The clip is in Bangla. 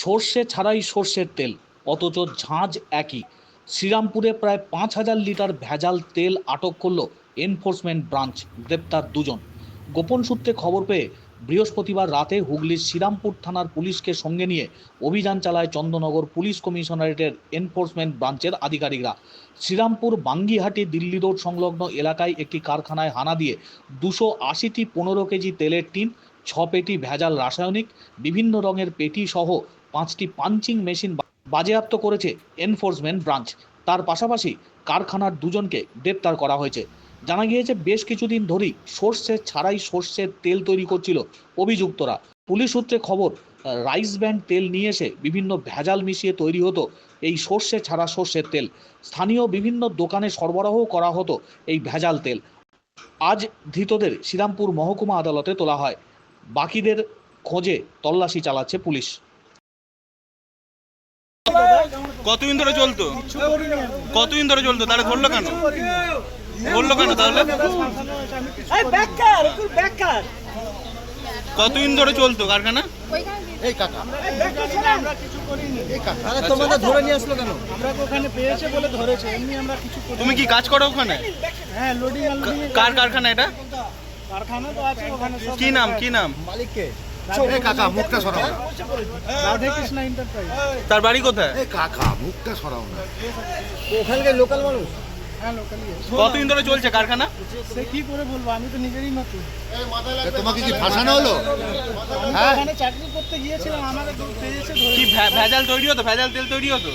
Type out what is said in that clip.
সর্ষে ছাড়াই সর্ষের তেল, অথচ ঝাঁঝ একই। শ্রীরামপুরে প্রায় পাঁচ হাজার লিটার ভেজাল তেল আটক করল এনফোর্সমেন্ট ব্রাঞ্চ, গ্রেপ্তার দুজন। গোপন সূত্রে খবর পেয়ে বৃহস্পতিবার রাতে হুগলির শ্রীরামপুর থানার পুলিশকে সঙ্গে নিয়ে অভিযান চালায় চন্দ্রনগর পুলিশ কমিশনারেটের এনফোর্সমেন্ট ব্রাঞ্চের আধিকারিকরা। শ্রীরামপুর বাঙ্গিহাটি দিল্লি রোড সংলগ্ন এলাকায় একটি কারখানায় হানা দিয়ে দুশো আশিটি পনেরো কেজি তেলের টিন, ছ পেটি ভেজাল রাসায়নিক, বিভিন্ন রঙের পেটি সহ পাঁচটি পাঞ্চিং মেশিন বাজেয়াপ্ত করেছে এনফোর্সমেন্ট ব্রাঞ্চ তার পাশাপাশি কারখানার দুজনকে গ্রেপ্তার করা হয়েছে। জানা গিয়েছে, বেশ কিছুদিন ধরেই সর্ষে ছাড়াই সর্ষের তেল তৈরি করছিল অভিযুক্তরা। পুলিশ সূত্রে খবর রাইস ব্যান্ড তেল নিয়ে এসে বিভিন্ন ভেজাল মিশিয়ে তৈরি হতো এই সর্ষে ছাড়া সর্ষের তেল। স্থানীয় বিভিন্ন দোকানে সরবরাহ করা হতো এই ভেজাল তেল। আজ ধৃতদের শ্রীরামপুর মহকুমা আদালতে তোলা হয়। বাকিদের খোঁজে তল্লাশি চালাচ্ছে পুলিশ। কতদিন ধরে চলতো? কতদিন ধরে চলতো? তাহলে ধরলো কেন? ধরলো কেন তাহলে? এই বেকার তুই বেকার। কতদিন ধরে চলতো কারখানা? এই কাকা। তোমাদের ধরে নিয়ে আসলো কেন? আমরা ওখানে পেয়েছে বলে ধরেছে এমনি আমরা কিছু তুমি কি কাজ করো ওখানে? হ্যাঁ লোডিং কার কারখানা এটা? কারখানা তো আছে ওখানে কি নাম কি নাম? মালিককে। কাকা মুখটা সরাও না রাধে কৃষ্ণ এন্টারপ্রাইজ তার বাড়ি কোথায় কাকা মুখটা সরাও না ওখানকার লোকাল মানুষ হ্যাঁ কতদিন ধরে চলছে কারখানা সে কি করে বলব আমি তো নিজেরই নতুন তোমাকে কি ফাঁসানো হলো হ্যাঁ? চাকরি করতে গিয়েছিলাম কি ভেজাল তৈরি হতো ভেজাল তেল তৈরি হতো